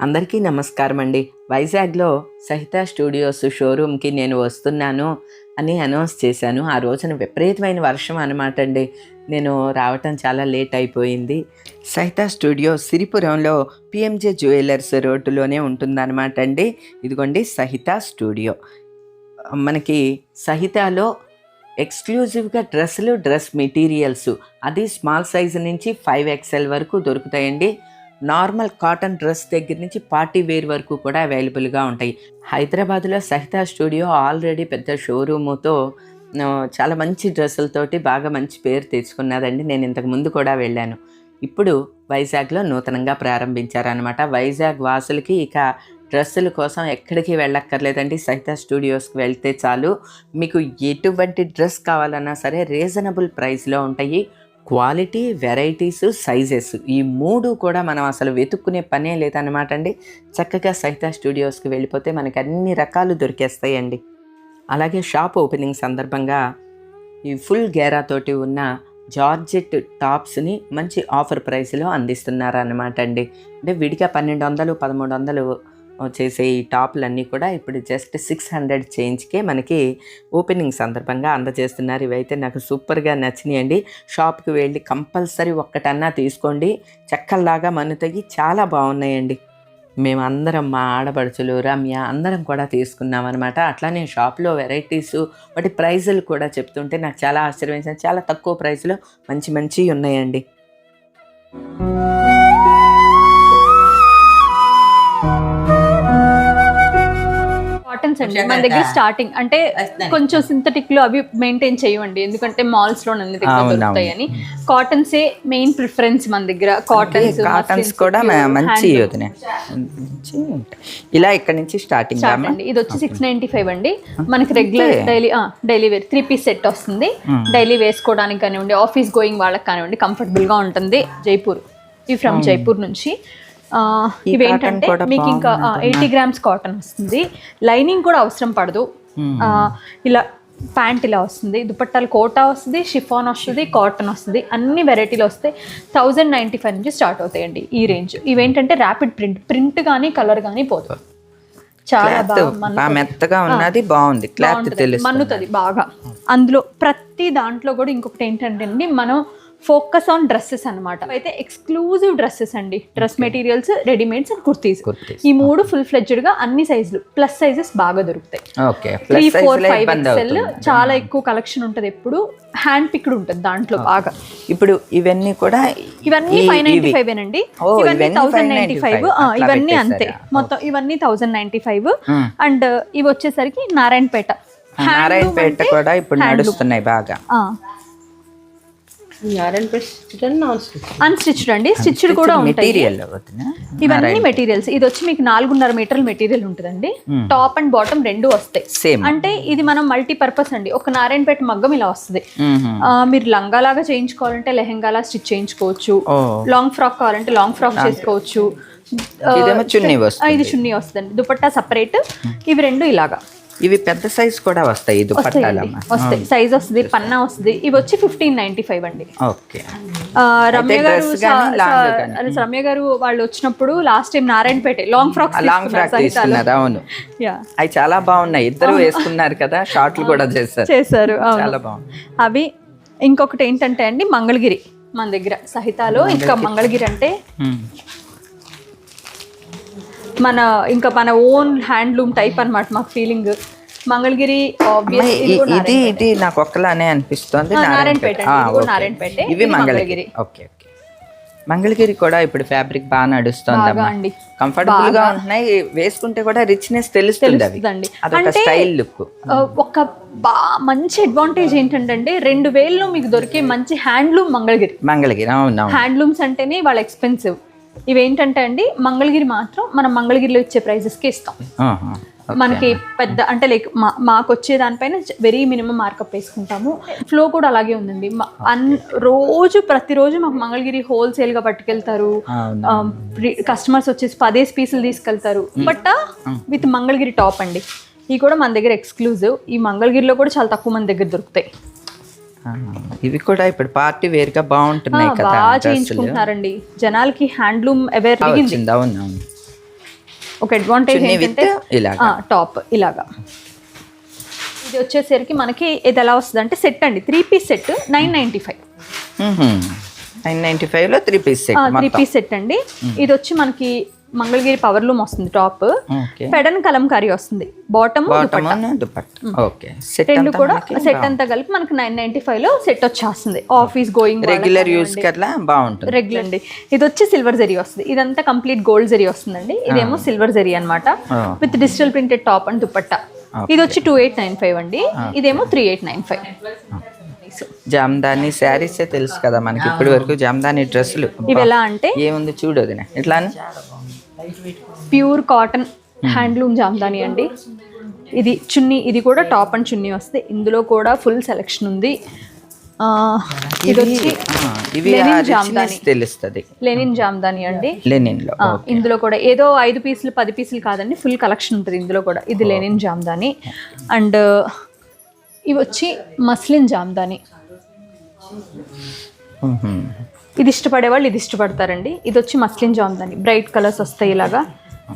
అందరికీ నమస్కారం అండి వైజాగ్లో సహిత స్టూడియోస్ షోరూమ్కి నేను వస్తున్నాను అని అనౌన్స్ చేశాను. ఆ రోజున విపరీతమైన వర్షం అనమాట అండి. నేను రావటం చాలా లేట్ అయిపోయింది. సహిత స్టూడియో సిరిపురంలో పిఎంజే జ్యువెలర్స్ రోడ్డులోనే ఉంటుందన్నమాట అండి. ఇదిగోండి సహిత స్టూడియో. మనకి సహితాలో ఎక్స్క్లూజివ్గా డ్రెస్సులు డ్రెస్ మెటీరియల్స్ అది స్మాల్ సైజు నుంచి ఫైవ్ ఎక్స్ఎల్ వరకు దొరుకుతాయండి. నార్మల్ కాటన్ డ్రెస్ దగ్గర నుంచి పార్టీ వేర్ వరకు కూడా అవైలబుల్గా ఉంటాయి. హైదరాబాద్లో సహిత స్టూడియో ఆల్రెడీ పెద్ద షోరూముతో చాలా మంచి డ్రెస్సులతోటి బాగా మంచి పేరు తెచ్చుకున్నదండి. నేను ఇంతకు ముందు కూడా వెళ్ళాను. ఇప్పుడు వైజాగ్లో నూతనంగా ప్రారంభించారనమాట వైజాగ్ వాసులకి ఇక డ్రెస్సుల కోసం ఎక్కడికి వెళ్ళక్కర్లేదండి. సహిత స్టూడియోస్కి వెళ్తే చాలు. మీకు ఎటువంటి డ్రెస్ కావాలన్నా సరే రీజనబుల్ ప్రైస్లో ఉంటాయి. క్వాలిటీ వెరైటీస్ సైజెస్ ఈ మూడు కూడా మనం అసలు వెతుక్కునే పనే లేదన్నమాట అండి. చక్కగా సహిత స్టూడియోస్కి వెళ్ళిపోతే మనకి అన్ని రకాలు దొరికేస్తాయండి. అలాగే షాప్ ఓపెనింగ్ సందర్భంగా ఈ ఫుల్ గేరా తోటి ఉన్న జార్జెట్ టాప్స్ని మంచి ఆఫర్ ప్రైస్లో అందిస్తున్నారన్నమాట అండి. అంటే విడిగా పన్నెండు వందలు పదమూడు వందలు చేసే ఈ టాప్లన్నీ కూడా ఇప్పుడు జస్ట్ సిక్స్ హండ్రెడ్ చేంజ్కే మనకి ఓపెనింగ్ సందర్భంగా అందజేస్తున్నారు. ఇవైతే నాకు సూపర్గా నచ్చినాయండి. షాప్కి వెళ్ళి కంపల్సరీ ఒక్కటన్నా తీసుకోండి. చెక్కల్లాగా మనుతగి చాలా బాగున్నాయండి. మేమందరం మా ఆడపడుచులు రమ్య అందరం కూడా తీసుకున్నాం అనమాట అట్లానే షాప్లో వెరైటీస్ వాటి ప్రైజులు కూడా చెప్తుంటే నాకు చాలా ఆశ్చర్యించింది చాలా తక్కువ ప్రైస్లో మంచి మంచి ఉన్నాయండి. అండి మన దగ్గర స్టార్టింగ్ అంటే కొంచెం సింథటిక్లో అవి మెయింటైన్ చేయవండి ఎందుకంటే మాల్స్లో అన్ని దగ్గర అవునవును. దొరుకుతాయని. కాటన్స్ ఏ మెయిన్ ప్రిఫరెన్స్ మన దగ్గర. కాటన్స్ కాటన్స్ కూడా మంచి వదిన మంచి ఉంటాయి. ఇలా ఇక్కడ నుంచి స్టార్టింగ్ స్టార్ట్ అండి. ఇది వచ్చి సిక్స్ నైన్టీ ఫైవ్ అండి. మనకి regular daily daily wear three piece set వస్తుంది. డైలీ వేసుకోవడానికి కానివ్వండి ఆఫీస్ గోయింగ్ వాళ్ళకి కానివ్వండి కంఫర్టబుల్గా ఉంటుంది. జైపూర్. ఇవి ఫ్రమ్ జైపూర్ నుంచి. ఈ ఇవేంటంటే మీకు ఇంకా ఎయిటీ గ్రామ్స్ కాటన్ వస్తుంది. లైనింగ్ కూడా అవసరం పడదు. ఆ, ఇలా ప్యాంట్ ఇలా వస్తుంది. దుపట్టాలు కోటా వస్తుంది షిఫాన్ వస్తుంది కాటన్ వస్తుంది. అన్ని వెరైటీలు వస్తాయి థౌజండ్ నైంటీ ఫైవ్ నుంచి స్టార్ట్ అవుతాయండి ఈ రేంజ్ ఇవేంటంటే ర్యాపిడ్ ప్రింట్ ప్రింట్ కానీ కలర్ కానీ పోదు. చాలా మన్ను- బాగా మెత్తగా ఉన్నది బాగుంది. క్లాత్ మన్నుతుంది బాగా. అందులో ప్రతి దాంట్లో కూడా ఇంకొకటి ఏంటంటే అండి మనం ఫోకస్ ఆన్ డ్రెస్సెస్ అన్నమాట. అయితే ఎక్స్క్లూజివ్ డ్రెస్సెస్ అండి. Dress materials readymades and kurtis. ఈ మూడు ఫుల్ ఫ్లెడ్జ్డ్గా అన్ని సైజులు ప్లస్ సైజెస్ బాగా దొరుకుతాయి. ఓకే. త్రీ ఫోర్ ఫైవ్ అవుతుంది. చాలా ఎక్కువ కలెక్షన్ ఉంటుంది ఎప్పుడు. హ్యాండ్ పిక్డ్ ఉంటుంది దాంట్లో బాగా. ఇప్పుడు ఇవన్నీ కూడా ఇవన్నీ ఫైవ్ నైన్టీ. ఫైవ్ అండి ఇవన్నీ థౌసండ్ నైన్టీ ఫైవ్ 595. అట్లా ఇవన్నీ అంతే? మొత్తం ఇవన్నీ థౌసండ్ నైన్టీ ఫైవ్. అండ్ ఇవి వచ్చేసరికి నారాయణపేట. నారాయణపేట కూడా ఇప్పుడు నడుస్తున్నాయి బాగా. అన్స్టిచ్డ్ అండి. స్టిచ్డ్ కూడా ఉంటాయి. ఇవన్నీ మెటీరియల్స్ ఇది వచ్చి మీకు నాలుగున్నర మీటర్ల మెటీరియల్ ఉంటుందండి. టాప్ అండ్ బాటమ్ రెండు వస్తాయి. సేమ్ అంటే ఇది మనం మల్టీపర్పస్ అండి. ఒక నారాయణపేట మగ్గం ఇలా వస్తుంది. ఆ, మీరు లంగా లాగా చేయించుకోవాలంటే లెహెంగాలా స్టిచ్ చేయించుకోవచ్చు. లాంగ్ ఫ్రాక్ కావాలంటే లాంగ్ ఫ్రాక్ చేసుకోవచ్చు. చున్నీ వస్తుంది ఇది చున్నీ వస్తుందండి. దుపట్టా సపరేట్ ఇవి రెండు ఇలాగా. ఇవి పెద్ద సైజ్ కూడా వస్తాయి దుపట్టాలమ్మ. వస్తాయి. సైజ్ వస్తుంది పన్నా వస్తుంది. ఇవి వచ్చి ఫిఫ్టీన్ నైన్టీ ఫైవ్ అండి. ఓకే. రమ్య గారు రమ్య గారు వాళ్ళు వచ్చినప్పుడు last time Narayanpet long frock long frock తీసుకున్నారు అవును. అవి చాలా బాగున్నాయి. ఇద్దరు వేసుకున్నారు కదా షార్ట్లు కూడా చేశారు. చేశారు చాలా బాగుంది అవి ఇంకొకటి ఏంటంటే అండి మంగళగిరి మన దగ్గర. సహితాలో ఇంకా మంగళగిరి. అంటే. మన ఇంకా మన ఓన్ హ్యాండ్లూమ్ టైప్ అన్నమాట మాకు ఫీలింగ్ మంగళగిరి ఇది ఇది నాకు ఒక్కలానే అనిపిస్తుంది నారాయణపేట. నారాయణపేట ఇవి మంగళగిరి. Okay okay. మంగళగిరి కూడా ఇప్పుడు ఫ్యాబ్రిక్ బాగా నడుస్తుంది. కంఫర్టబుల్గా ఉంటున్నాయి వేసుకుంటే కూడా రిచ్నెస్ తెలుస్తుంది. అదొక స్టైల్ లుక్ ఒక బా మంచి అడ్వాంటేజ్ ఏంటంటే రెండు వేలలో మీకు దొరికే మంచి హ్యాండ్లూమ్ మంగళగిరి. మంగళగిరి అవును హ్యాండ్లూమ్స్ అంటేనే వాళ్ళ ఎక్స్పెన్సివ్ ఇవేంటంటే అండి మంగళగిరి మాత్రం మనం మంగళగిరిలో ఇచ్చే ప్రైజెస్కి ఇస్తాం. మనకి పెద్ద అంటే లైక్ మా మాకు వచ్చే దానిపైన వెరీ మినిమం మార్కప్ వేసుకుంటాము. ఫ్లో కూడా అలాగే ఉందండి. అన్ రోజు ప్రతిరోజు మాకు మంగళగిరి హోల్సేల్గా పట్టుకెళ్తారు. అవును. కస్టమర్స్ వచ్చేసి పదేసి పీసులు తీసుకెళ్తారు. బట్ విత్ మంగళగిరి టాప్ అండి. ఇవి కూడా మన దగ్గర ఎక్స్క్లూజివ్ ఈ మంగళగిరిలో కూడా చాలా తక్కువ మంది దగ్గర దొరుకుతాయి. ఇవి కూడా ఇప్పుడు పార్టీ వేర్గా బాగుంటున్నాయి కదా బాగా చేయించుకుంటున్నారండి. జనాలకి హ్యాండ్లూమ్ అవైర్ అవును అవును. ఒక అడ్వాంటేజ్ ఏంటంటే. టాప్ ఇలాగా. ఇది వచ్చేసరికి మనకి ఇది ఎలా వస్తుంది అంటే సెట్ అండి. Three piece set nine ninety five. Nine ninety ఫైవ్లో three piece set three piece set అండి. ఇది వచ్చి మనకి మంగళగిరి పవర్ లూమ్ వస్తుంది టాప్ పెడన్ కలంకారీ వస్తుంది. Bottom okay. రెండు అంతా కూడా సెట్ అంతా కలిపి మనకి నైన్ నైన్టీ ఫైవ్లో సెట్ వచ్చేస్తుంది. ఆఫీస్ గోయింగ్ రెగ్యులర్ యూస్ బాగుంటుంది. రెగ్యులర్ అండి ఇది వచ్చి సిల్వర్ జరీ వస్తుంది. ఇదంతా కంప్లీట్ గోల్డ్ జరీ వస్తుందండి. ఇదేమో సిల్వర్ జరీ అన్నమాట. ఆ. With digital printed top and dupatta ఇది వచ్చి టూ ఎయిట్ నైన్ ఫైవ్ అండి. ఇదేమో three eight nine five Jamdani శారీసే తెలుసు కదా మనకి ఇప్పటి వరకు జామ్దాని డ్రెస్సులు. ఇవి ఎలా అంటే ఏముంది చూడు వదిన. ఇట్లా. ప్యూర్ కాటన్ హ్యాండ్లూమ్ జామ్దాని అండి. ఇది చున్నీ ఇది కూడా టాప్ అండ్ చున్నీ వస్తుంది ఇందులో కూడా ఫుల్ సెలెక్షన్ ఉంది. తెలుస్తుంది. లెనిన్ జామ్దాని అండి. లెనిన్లో ఇందులో కూడా ఏదో ఐదు పీసులు పది పీసులు కాదండి ఫుల్ కలెక్షన్ ఉంటుంది ఇందులో కూడా. ఇది లెనిన్ జామ్దాని. అండ్ ఇవి వచ్చి మస్లిన్ జామ్దాని. ఇది ఇష్టపడే వాళ్ళు ఇది ఇష్టపడతారండి. ఇది వచ్చి మస్లిన్ జామ్దాని బ్రైట్ కలర్స్ వస్తాయి ఇలాగా.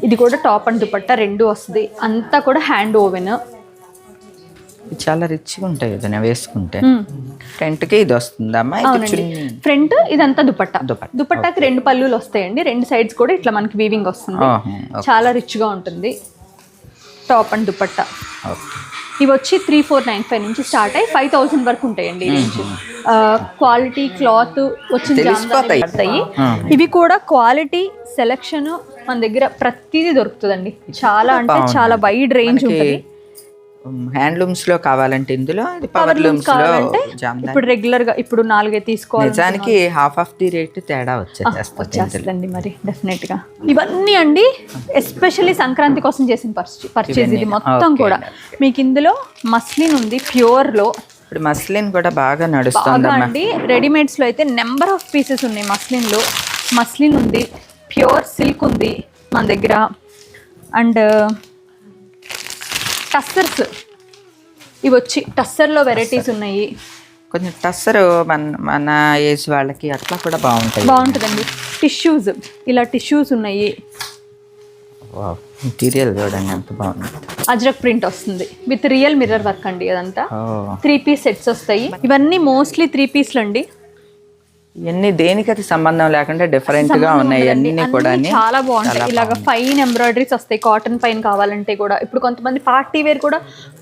ఇది కూడా టాప్ అండ్ దుపట్టా రెండు వస్తుంది అంతా కూడా హ్యాండ్ ఓవెన్ చాలా రిచ్గా ఉంటాయి వదిన వేసుకుంటే. ఫ్రంట్కి ఇది వస్తుందమ్మా ఫ్రంట్ ఇదంతా దుపట్టా. దుపట్టా. దుపట్టాకి రెండు పళ్ళులు వస్తాయండి. రెండు సైడ్స్ కూడా ఇట్లా మనకి వీవింగ్ వస్తుంది. చాలా రిచ్గా ఉంటుంది. టాప్ అండ్ దుపట్టా. ఓకే. ఇవి వచ్చి త్రీ ఫోర్ నైన్ ఫైవ్ నుంచి స్టార్ట్ అయ్యి ఫైవ్ థౌసండ్ వరకు ఉంటాయండి రేంజ్ క్వాలిటీ క్లాత్ వచ్చిన తెలిసిపోతాయి. జామ్దాని పడతాయి. ఇవి కూడా క్వాలిటీ సెలెక్షన్ మన దగ్గర ప్రతిదీ దొరుకుతుందండి. చాలా అంటే చాలా వైడ్ రేంజ్ ఉంటుంది. హ్యాండ్లూమ్స్లో కావాలంటే ఇందులో ఇది పవర్ లూమ్స్లో ఇప్పుడు రెగ్యులర్గా ఇప్పుడు నాలుగే తీసుకోవాలి నిజానికి హాఫ్ ఆఫ్ ది రేట్ తేడా వచ్చేస్తుంది మరి డెఫినెట్గా. ఇవన్నీ అండి ఎస్పెషల్లీ సంక్రాంతి కోసం చేసిన పర్చేజ్ ఇది మొత్తం. కూడా. మీకు ఇందులో మస్లిన్ ఉంది ప్యూర్లో ఇప్పుడు మస్లిన్ కూడా బాగా నడుస్తుందమ్మా. అండి. రెడీమేడ్స్లో అయితే నెంబర్ ఆఫ్ పీసెస్ ఉన్నాయి మస్లిన్లో మస్లిన్ ఉంది ప్యూర్ సిల్క్ ఉంది మన దగ్గర. And tussars. ఇవి వచ్చి టస్సర్లో వెరైటీస్ ఉన్నాయి. కొంచెం టస్సర్ మన మన ఏజ్ వాళ్ళకి అట్లా కూడా బాగుంటాయి. బాగుంటుందండి. టిష్యూస్. ఇలా టిష్యూస్ ఉన్నాయి. మెటీరియల్ చూడండి ఎంత బాగుంది. అజ్రక్ ప్రింట్ వస్తుంది. విత్ రియల్ మిర్రర్ వర్క్ అండి అదంతా. త్రీ పీస్ సెట్స్ వస్తాయి. ఇవన్నీ మోస్ట్లీ త్రీ పీస్లు అండి ఇవన్నీ దేనికి అది సంబంధం లేకుండా డిఫరెంట్గా ఉన్నాయి అన్ని కూడా చాలా బాగుంటాయి. ఇలాగ ఫైన్ ఎంబ్రాయిడరీస్ వస్తాయి. కాటన్ పైన కావాలంటే కూడా. ఇప్పుడు కొంతమంది పార్టీ వేర్ కూడా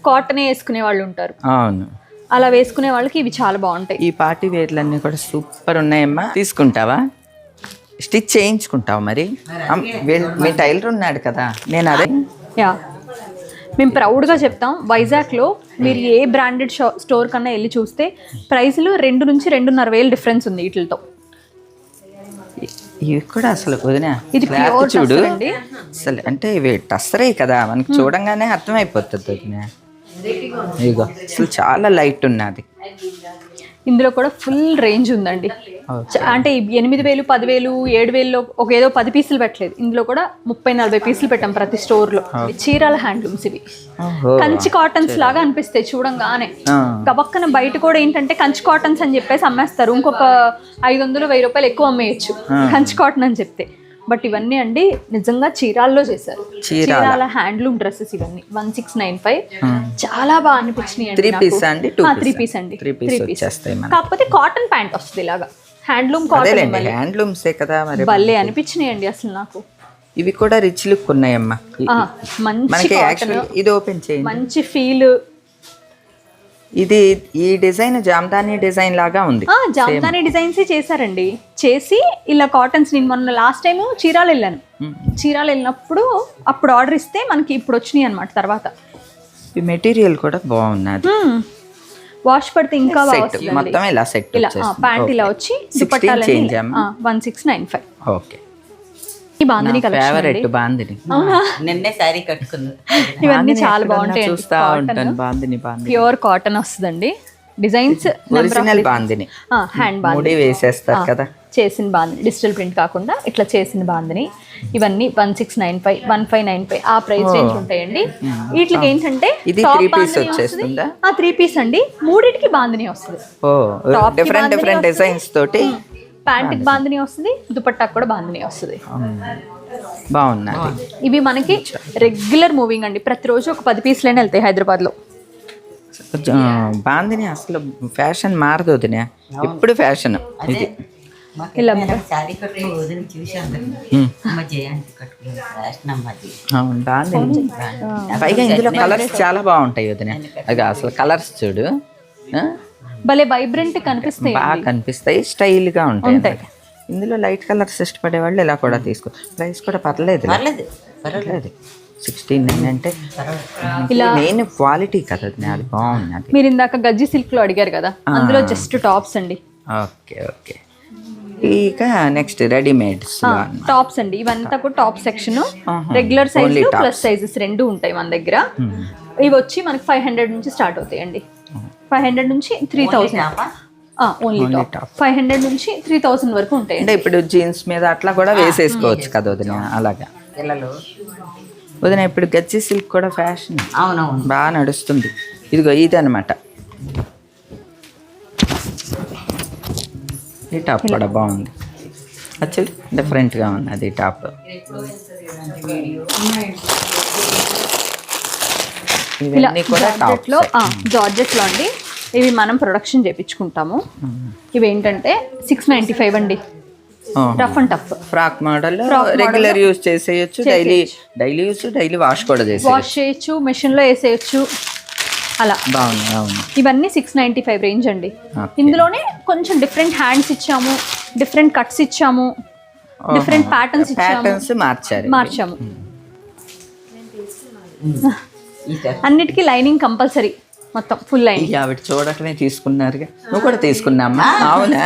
కాటనే వేసుకునే వాళ్ళు ఉంటారు. అవును. అలా వేసుకునే వాళ్ళకి ఇవి చాలా బాగుంటాయి. ఈ పార్టీ వేర్లన్నీ కూడా సూపర్ ఉన్నాయమ్మా. తీసుకుంటావా? స్టిచ్ చేయించుకుంటావా మరి? మీ టైలర్ ఉన్నాడు కదా. నేను అదే యా. మేము ప్రౌడ్గా చెప్తాం. వైజాగ్లో మీరు ఏ బ్రాండెడ్ షో స్టోర్ కన్నా వెళ్ళి చూస్తే ప్రైస్లు రెండు నుంచి రెండున్నర వేలు డిఫరెన్స్ ఉంది వీటితో ఇవి కూడా అసలు వదిన ఇది చూడు. అసలు అంటే ఇవి టస్సరే కదా మనకి చూడంగానే అర్థమైపోతుంది వదిన. ఇగో అసలు చాలా లైట్ ఉన్నది. ఇందులో కూడా ఫుల్ రేంజ్ ఉందండి. అంటే ఎనిమిది వేలు పదివేలు ఏడు వేలు ఒక ఏదో పది పీసులు పెట్టలేదు. ఇందులో కూడా ముప్పై నలభై పీసులు పెట్టాం ప్రతి స్టోర్లో చీరాల హ్యాండ్లూమ్స్ ఇవి. కంచి కాటన్స్ లాగా అనిపిస్తాయి చూడంగానే. గబక్కన బయట కూడా ఏంటంటే కంచి కాటన్స్ అని చెప్పేసి అమ్మేస్తారు. ఇంకొక ఐదు వందలు వెయ్యి రూపాయలు ఎక్కువ అమ్మేయచ్చు. కంచి కాటన్ అని చెప్తే. బట్ ఇవన్నీ అండి నిజంగా చీరాల్లో చేశారు. చీరాల. హ్యాండ్లూమ్ డ్రెస్సెస్ ఇవన్నీ. One six nine five. చాలా బాగా అనిపించినాయి త్రీ పీస్ అండి? త్రీ పీస్ అండి. త్రీ పీస్ కాకపోతే కాటన్ ప్యాంట్ వస్తుంది ఇలాగా. హ్యాండ్లూమ్ కాటన్ హ్యాండ్లూమ్సే కదా మరి భలే అనిపించినాయి అండి అసలు నాకు. ఇవి కూడా రిచ్ లుక్ ఉన్నాయమ్మా. మంచి మనకి ఇది ఓపెన్ చేయండి. మంచి ఫీల్ ఇది ఈ డిజైన్ జామ్దాని డిజైన్ లాగా ఉంది. జామ్దాని డిజైన్స్ చేశారండి. చేసి ఇలా కాటన్స్ నేను మొన్న లాస్ట్ టైం చీరాలు వెళ్ళాను. చీరాలు వెళ్ళినప్పుడు అప్పుడు ఆర్డర్ ఇస్తే మనకి ఇప్పుడు వచ్చినాయి అనమాట తర్వాత. ఈ మెటీరియల్ కూడా బాగున్నది. వాష్ పడితే ఇంకా. మొత్తం ఇలా సెట్ ఇలా ప్యాంట్ ఇలా వచ్చి one six nine five okay. Bandhani collection favourite bandhani. నిన్నే శారీ కట్టుకుంది ఇవన్నీ చాలా బాగుంటాయి చూస్తా ఉంటాను బాందిని బాందిని. ప్యూర్ కాటన్ వస్తుందండి. Designs original bandhani. హ్యాండ్ బాంది ముడి వేసేస్తారు కదా. చేసిన బాందని. డిజిటల్ ప్రింట్ కాకుండా ఇట్లా చేసిన బాందని. ఇవన్నీ one six nine five one five nine five ఆ ప్రైస్ రేంజ్ ఉంటాయండి. వీటికి ఏంటంటే ఇది piece బాందిని వచ్చేస్తుందా? ఆ త్రీ పీస్ అండి. మూడింటికి బాందిని వస్తుంది. Different bandhani different. డిజైన్స్ తోటి ప్యాంట్కి బాందిని వస్తుంది దుపట్టాకు కూడా బాందిని వస్తుంది. అది ఇవి మనకి రెగ్యులర్ మూవింగ్ అండి. ప్రతిరోజు ఒక పది పీసులైనా వెళ్తాయి హైదరాబాద్లో. బాగుంది అసలు ఫ్యాషన్ మారదు వదిన. ఎప్పుడు ఫ్యాషన్. ఇది. ఇలా శారీ కట్టు వదిన చూసాను అమ్మ జయంతి కట్టుకుని ఫ్యాషన్ అమ్మది అవును బాగుంది. పైగా ఇందులో కలర్స్ చాలా బాగుంటాయి వదిన. అది అసలు కలర్స్ చూడు. ఆ? భలే వైబ్రెంట్ కనిపిస్తాయి బాగా కనిపిస్తాయి స్టైల్గా ఉంటాయి ఉంటాయి. ఇందులో లైట్ కలర్స్ ఇష్టపడే వాళ్ళు ఇలా కూడా తీసుకో ప్రైస్ కూడా పర్లేదు. పర్లేదు పర్లేదు. సిక్స్టీన్ నైన్ అంటే ఇలా మెయిన్ క్వాలిటీ కదా అది బాగుంది మీరు ఇందాక గజ్జి సిల్క్లో అడిగారు కదా అందులో జస్ట్ టాప్స్ అండి. Okay okay. ఇక నెక్స్ట్ రెడీమేడ్స్ టాప్స్ అండి. ఇవంతా కూడా top section. Regular size. Plus sizes రెండు ఉంటాయి మన దగ్గర. ఇవి వచ్చి మనకి ఫైవ్ హండ్రెడ్ నుంచి స్టార్ట్ అవుతాయండి. ఫైవ్ హండ్రెడ్ నుంచి three thousand. Only top. Five hundred నుంచి త్రీ థౌసండ్ వరకు ఉంటాయి. అంటే ఇప్పుడు జీన్స్ మీద అట్లా కూడా వేసేసుకోవచ్చు కదా వదిన అలాగా. పిల్లలు. వదిన ఇప్పుడు గచ్చి సిల్క్ కూడా ఫ్యాషన్. అవునవును. బాగా నడుస్తుంది. ఇదిగో ఇది అనమాట ఈ టాప్ కూడా బాగుంది. యాక్చువల్లీ డిఫరెంట్గా ఉంది అది టాప్. ఇలా ఇవన్నీ కూడా జార్జెట్లో టాప్స్ జార్జెట్లో అండి. ఇవి మనం ప్రొడక్షన్ చేపించుకుంటాము. ఇవి ఏంటంటే సిక్స్ నైన్టీ ఫైవ్ అండి. Rough and tough frock model regular use చేసేయచ్చు daily daily use daily wash కూడా చేసేయచ్చు. వాష్ చేయొచ్చు మెషిన్లో వేసేయచ్చు. అలా. బాగుంది అవును ఇవన్నీ సిక్స్ నైంటీ ఫైవ్ రేంజ్ అండి. ఇందులోనే కొంచెం డిఫరెంట్ హ్యాండ్స్ ఇచ్చాము డిఫరెంట్ కట్స్ ఇచ్చాము డిఫరెంట్ ప్యాటర్న్స్ ఇచ్చాము. ప్యాటర్న్స్ మార్చారు. మార్చాము. డ్రెస్ అన్నిటికీ లైనింగ్ కంపల్సరీ మొత్తం ఫుల్ ఇక ఆవిడ చూడటమే తీసుకున్నారుగా. నువ్వు కూడా తీసుకున్నామ్మా? అవునా?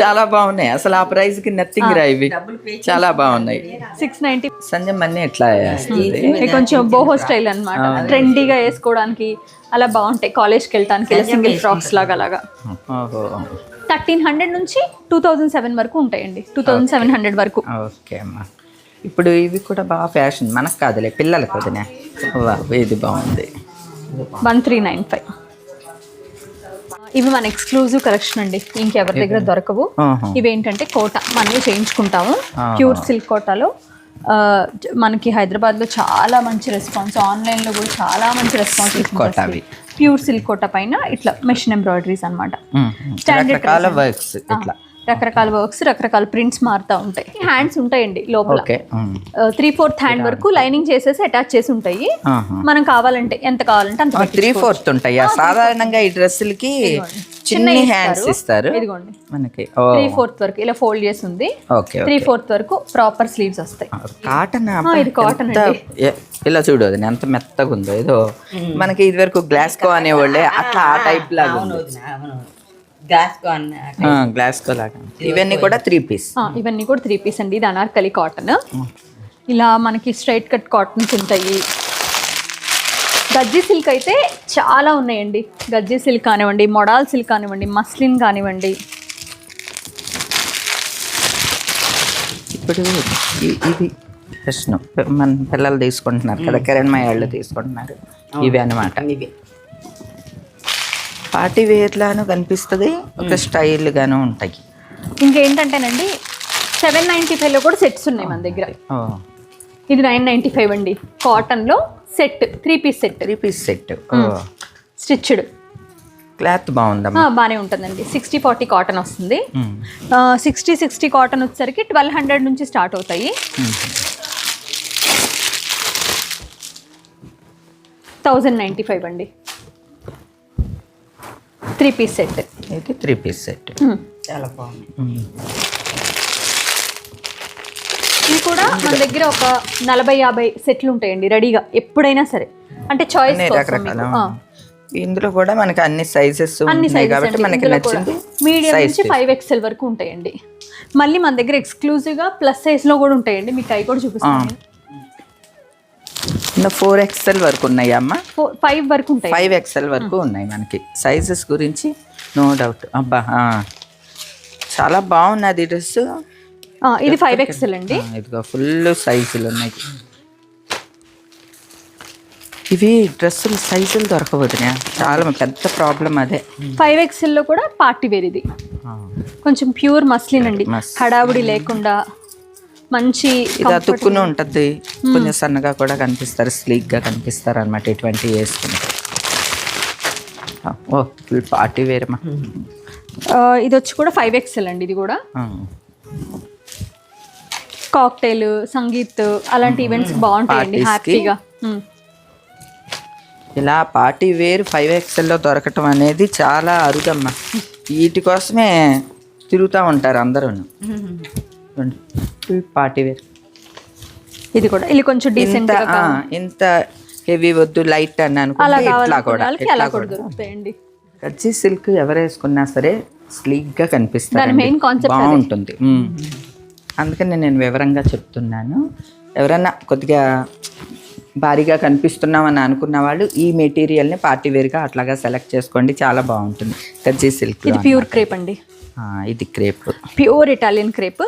చాలా బాగున్నాయి. అసలు ఆ ప్రైస్కి నథింగ్ రా ఇవి. చాలా బాగున్నాయి. సిక్స్ నైంటీ సంజయ్ అన్నీ ఎట్లా వేస్తుంది? ఇది కొంచెం బోహో స్టైల్ అన్నమాట. ట్రెండీగా వేసుకోవడానికి అలా బాగుంటాయి. కాలేజ్కి వెళ్ళడానికి ఇలా సింగిల్ ఫ్రాక్స్ లాగా అలాగా. థర్టీన్ హండ్రెడ్ నుంచి టూ థౌజండ్ సెవెన్ వరకు ఉంటాయండి. టూ థౌజండ్ సెవెన్ హండ్రెడ్ వరకు. ఓకే అమ్మా. ఇప్పుడు ఇవి కూడా బాగా ఫ్యాషన్ మనకు కాదులే పిల్లలకు వదినా. వావ్, ఇది బాగుంది. వన్ త్రీ నైన్ ఫైవ్ ఇవి మన ఎక్స్క్లూజివ్ కలెక్షన్ అండి. ఇంకెవరి దగ్గర దొరకవు. ఆహా. ఇవి ఏంటంటే కోట మనమే చేయించుకుంటాము. ప్యూర్ సిల్క్ కోటాలో. మనకి హైదరాబాద్లో చాలా మంచి రెస్పాన్స్ ఆన్లైన్లో కూడా చాలా మంచి రెస్పాన్స్. ప్యూర్ సిల్క్ కోట పైన ఇట్లా మెషిన్ ఎంబ్రాయిడరీస్ అనమాట price. వర్క్స్ ఇట్లా. రకరకాల వర్క్స్ రకరకాల ప్రింట్స్ మారుతూ ఉంటాయి. హ్యాండ్స్ ఉంటాయండి లోపల. త్రీ ఫోర్త్ హ్యాండ్ వరకు లైనింగ్ చేసేసి అటాచ్ చేసి ఉంటాయి. మనం కావాలంటే ఎంత కావాలంటే అంత త్రీ. ఫోర్త్ ఉంటాయా. సాధారణంగా ఈ డ్రెస్సులకి చిన్న హ్యాండ్స్ ఇస్తారు. ఇదిగోండి. మనకి త్రీ ఫోర్త్ వరకు ఇలా ఫోల్డ్ చేసి ఉంది ఓకే. త్రీ ఫోర్త్ వరకు ప్రాపర్ స్లీవ్స్ వస్తాయి. కాటన్ ఇది cotton ఇలా చూడు అది ఎంత మెత్తగా ఉందో ఏదో మనకి ఇది వరకు గ్లాస్ కో అనేవాళ్ళే అట్లా ఆ టైప్ లాగా ఉంది అవును అవును గ్లాస్ లాగా. ఇవన్నీ కూడా త్రీ పీస్ ఆ, ఇవన్నీ కూడా త్రీ పీస్ అండి. ఇది అనార్కలి కాటన్ ఇలా మనకి స్ట్రైట్ కట్ కాటన్స్ ఉంటాయి. గజ్జి సిల్క్ అయితే చాలా ఉన్నాయండి. గజ్జి సిల్క్ కానివ్వండి మొడాల్ సిల్క్ కానివ్వండి మస్లిన్ కానివ్వండి. ఇప్పుడు ఇది ప్రశ్న. మన పిల్లలు తీసుకుంటున్నారు కదా కిరణ్ వాళ్ళు తీసుకుంటున్నారు. ఇవి అన్నమాట ఇవి. పార్టీ వేర్ లాను కనిపిస్తుంది ఒక స్టైల్ గాను ఉంటాయి. ఇంకేంటంటేనండి సెవెన్ నైంటీ ఫైవ్లో కూడా సెట్స్ ఉన్నాయి మన దగ్గర. ఇది నైన్ నైంటీ ఫైవ్ అండి. కాటన్లో set three piece set. Three piece set. Stitched. Cloth బాగుందమ్మా. బాగానే ఉంటుందండి. సిక్స్టీ ఫార్టీ కాటన్ వస్తుంది. సిక్స్టీ సిక్స్టీ కాటన్ వచ్చేసరికి ట్వెల్వ్ హండ్రెడ్ నుంచి స్టార్ట్ అవుతాయి. థౌజండ్ నైంటీ ఫైవ్ అండి. Three piece set. ఇది త్రీ పీస్ సెట్. చాలా బాగుంది. ఇవి కూడా మన దగ్గర ఒక నలభై యాభై సెట్లు ఉంటాయండి రెడీగా ఎప్పుడైనా సరే. అంటే చాయిస్ ఇందులో కూడా మనకి అన్ని సైజెస్ అన్ని ఉన్నాయి సైజెస్ కాబట్టి మనకి నచ్చింది మీడియం నుంచి ఫైవ్ ఎక్స్ఎల్ వరకు ఉంటాయండి. మళ్ళీ మన దగ్గర ఎక్స్క్లూజివ్గా ప్లస్ సైజ్లో కూడా ఉంటాయండి. మీకు అవి కూడా చూపిస్తాను. ఫోర్ ఎక్స్ఎల్ వరకు ఉన్నాయి అమ్మ. ఫైవ్ వరకు ఉంటాయి. ఫైవ్ ఎక్స్ఎల్ వరకు ఉన్నాయి మనకి. సైజెస్ గురించి నో డౌట్. అబ్బా. చాలా బాగున్నది డ్రెస్ ఇది ఫైవ్ ఎక్స్ఎల్ అండి. ఇదిగో ఫుల్ సైజులు ఉన్నాయి. ఇవి డ్రెస్సులు సైజులు దొరకవద్దునే చాలా పెద్ద ప్రాబ్లం అదే. ఫైవ్ ఎక్స్ఎల్లో కూడా పార్టీ వేర్ ఇది. కొంచెం ప్యూర్ మస్లిన్ అండి. హడావుడి లేకుండా మంచి ఇది అతుక్కుని ఉంటుంది. కొంచెం సన్నగా కూడా కనిపిస్తారు స్లీక్గా కనిపిస్తారు అనమాట ఇటువంటి వేసుకుని. ఓ ఫుల్ పార్టీ వేరమ్మా ఇది వచ్చి కూడా ఫైవ్ ఎక్స్ఎల్ అండి ఇది కూడా. కాక్టైల్ సంగీత్ అలాంటి ఈవెంట్స్ బాగుంటాయండి Parties కి? హ్యాపీగా. మ్మ్. ఇలా పార్టీ వేర్ ఫైవ్ ఎక్స్ఎల్లో దొరకటం అనేది చాలా అరుదమ్మా. వీటి కోసమే తిరుగుతూ ఉంటారు అందరూ పార్టీ వేర్. ఇది కూడా. ఇది కొంచెం డీసెంట్ ఇంత గా ఆ, ఇంత హెవీ వద్దు లైట్ అని అనుకుంటే ఇట్లా కూడా కూడా. కచ్చి సిల్క్ ఎవరు వేసుకున్నా సరే స్లీక్గా అదే. బాగుంటుంది. మ్మ్. అందుకని నేను వివరంగా చెప్తున్నాను. ఎవరన్నా కొద్దిగా భారీగా కనిపిస్తున్నామని అనుకున్న వాళ్ళు ఈ మెటీరియల్ని పార్టీ వేర్గా అట్లాగా సెలెక్ట్ చేసుకోండి. చాలా బాగుంటుంది కజ్జీ సిల్క్ ఇది ప్యూర్ క్రేప్ అండి. ఇది క్రేప్. Pure Italian crepe.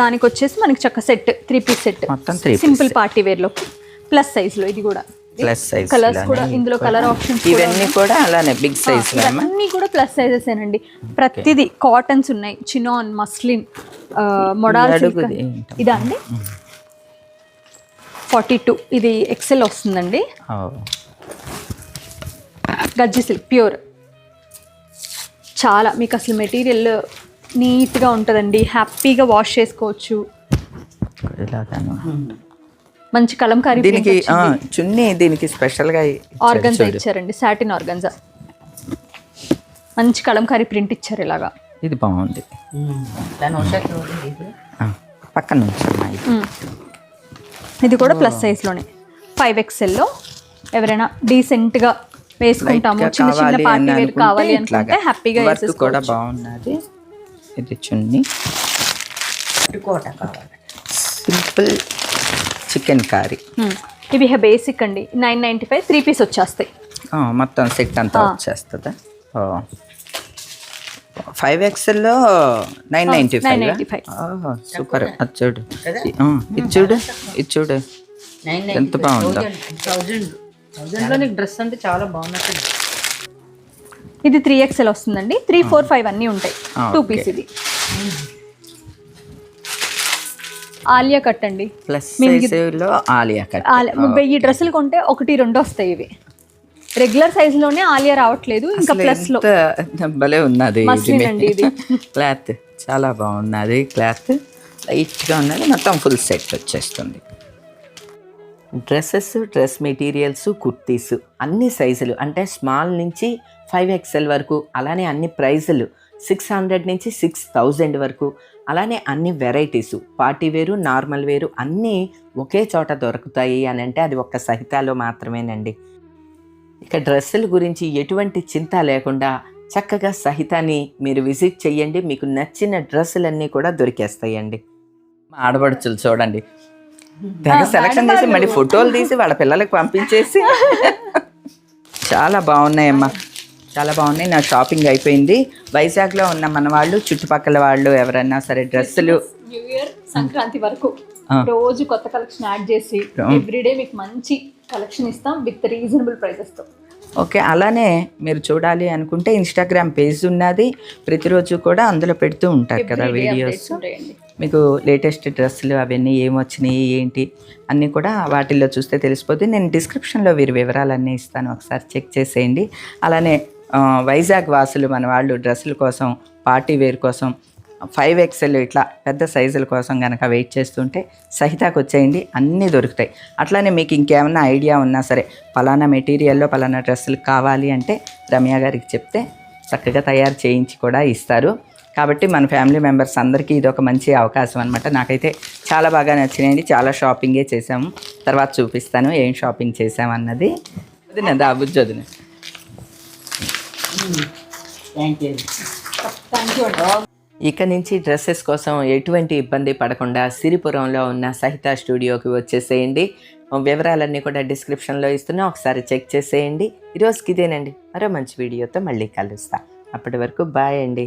దానికి వచ్చేసి మనకి చక్క సెట్ త్రీ పీస్ సెట్. మొత్తం త్రీ సింపుల్ పార్టీ వేర్లో ప్లస్ సైజ్లో ఇది కూడా. ప్లస్ సైజ్ కలర్స్ కూడా ఇందులో కలర్ ఆప్షన్స్ ఇవన్నీ కూడా అలానే బిగ్ సైజ్ అన్ని కూడా ప్లస్ సైజెస్ ఏనండి. ప్రతిదీ కాటన్స్ ఉన్నాయి. Chinon muslin modal. ఇదా అండి? ఫార్టీ టూ ఇది ఎక్సెల్ వస్తుందండి. గజ్జి సిల్క్ ప్యూర్ చాలా మీకు అసలు మెటీరియల్ నీట్గా ఉంటుందండి. హ్యాపీగా వాష్ చేసుకోవచ్చు. ఇలాగాను మంచి కలంకారీ దీనికి చున్నీ దీనికి స్పెషల్గా ఇచ్చారు ఆర్గన్జా. ఇచ్చారండి సాటిన్ ఆర్గన్జా. మంచి కలంకారీ ప్రింట్ ఇచ్చారు ఇలాగా. ఇది బాగుంది. పక్కన. ఇది కూడా ప్లస్ సైజ్లోనే. ఫైవ్ ఎక్స్ఎల్లో ఎవరైనా డీసెంట్గా వేసుకుంటాము. చిన్న చిన్న కావాలి పార్టీ వేర్ కావాలి. అనుకుంటే హ్యాపీగా వర్క్ కూడా వేసేసుకోవచ్చు బాగున్నది. ఇది చున్నీ. పట్టుకోట కావాలి. Simple chicken curry. ఇవి బేసిక్ అండి. Nine ninety five three piece వచ్చేస్తాయి. మొత్తం సెట్ అంతా వచ్చేస్తుందా? ఫైవ్ ఎక్స్ఎల్లో నైన్ నైంటీ ఫైవ్ 995. సూపర్. అది చూడు. ఆ, ఇది చూడు. ఇది చూడు. ఎంత బాగుందో. థౌజండ్. థౌజండ్లో నీకు డ్రెస్ అంటే చాలా బాగున్నట్టు ఇది త్రీ ఎక్స్ఎల్ వస్తుందండి. త్రీ ఫోర్ ఫైవ్ అన్నీ ఉంటాయి. టూ. పీస్ ఇది. ఆలియా కట్ అండి. Plus Alia cut. వెయ్యి డ్రెస్సులు కొంటే ఒకటి రెండు వస్తాయి ఇవి. రెగ్యులర్ సైజులోనే ఆలియా రావట్లేదు ఇంకా ప్లస్లో. భలే ఉన్నది. క్లాత్ చాలా బాగున్నది క్లాత్ లైట్గా ఉన్నది మొత్తం ఫుల్ సెట్ వచ్చేస్తుంది. డ్రెస్సెస్ డ్రెస్ మెటీరియల్స్ కుర్తీస్ అన్ని సైజులు అంటే స్మాల్ నుంచి ఫైవ్ ఎక్స్ఎల్ వరకు అలానే అన్ని ప్రైజులు సిక్స్ హండ్రెడ్ నుంచి సిక్స్ థౌజండ్ వరకు అలానే అన్ని వెరైటీస్ పార్టీ వేరు నార్మల్ వేరు అన్నీ ఒకే చోట దొరుకుతాయి అని అంటే అది ఒక్క సహితాలో మాత్రమేనండి. ఇక డ్రెస్సుల గురించి ఎటువంటి చింత లేకుండా చక్కగా సహితాన్ని మీరు విజిట్ చేయండి మీకు నచ్చిన డ్రెస్సులన్నీ కూడా దొరికేస్తాయండి. ఆడబడుచులు చూడండి తెగ సెలక్షన్ చేసి మళ్ళీ ఫోటోలు తీసి వాళ్ళ పిల్లలకు పంపించేసి. చాలా బాగున్నాయమ్మా. చాలా బాగున్నాయి. నా షాపింగ్ అయిపోయింది. వైజాగ్లో ఉన్న మన వాళ్ళు చుట్టుపక్కల వాళ్ళు ఎవరన్నా సరే డ్రెస్సులు. న్యూ ఇయర్ సంక్రాంతి వరకు. రోజు కొత్త కలెక్షన్ యాడ్ చేసి ఎవ్రీడే మీకు మంచి కలెక్షన్ ఇస్తాం విత్ రీజనబుల్ ప్రైసెస్తో. ఓకే అలానే మీరు చూడాలి అనుకుంటే ఇన్స్టాగ్రామ్ పేజ్ ఉన్నది. ప్రతిరోజు కూడా అందులో పెడుతూ ఉంటారు కదా వీడియోస్ మీకు లేటెస్ట్ డ్రెస్సులు అవన్నీ ఏమొచ్చినాయి ఏంటి అన్నీ కూడా వాటిల్లో చూస్తే తెలిసిపోతుంది. నేను డిస్క్రిప్షన్లో వీరి వివరాలన్నీ ఇస్తాను. ఒకసారి చెక్ చేసేయండి. అలానే వైజాగ్ వాసులు మన వాళ్ళు డ్రెస్సుల కోసం పార్టీ వేర్ కోసం ఫైవ్ ఎక్స్ఎల్ ఇట్లా పెద్ద సైజుల కోసం కనుక వెయిట్ చేస్తుంటే సహితాకు వచ్చేయండి. అన్నీ దొరుకుతాయి. అట్లానే మీకు ఇంకేమన్నా ఐడియా ఉన్నా సరే పలానా మెటీరియల్లో పలానా డ్రెస్సులు కావాలి అంటే రమ్య గారికి చెప్తే చక్కగా తయారు చేయించి కూడా ఇస్తారు. కాబట్టి మన ఫ్యామిలీ మెంబర్స్ అందరికీ ఇది ఒక మంచి అవకాశం అనమాట నాకైతే చాలా బాగా నచ్చినాయండి చాలా షాపింగే చేసాము తర్వాత చూపిస్తాను ఏం షాపింగ్ చేసామన్నది వదిన దా బుజ్జి వదిన. థ్యాంక్ యూ థ్యాంక్ యూ అండి ఇక నుంచి డ్రెస్సెస్ కోసం ఎటువంటి ఇబ్బంది పడకుండా సిరిపురంలో ఉన్న సహిత స్టూడియోకి వచ్చేసేయండి. వివరాలన్నీ కూడా డిస్క్రిప్షన్లో ఇస్తున్నా. ఒకసారి చెక్ చేసేయండి. ఈరోజుకి ఇదేనండి. మరో మంచి వీడియోతో మళ్ళీ కలుస్తా. అప్పటి వరకు బాయ్ అండి.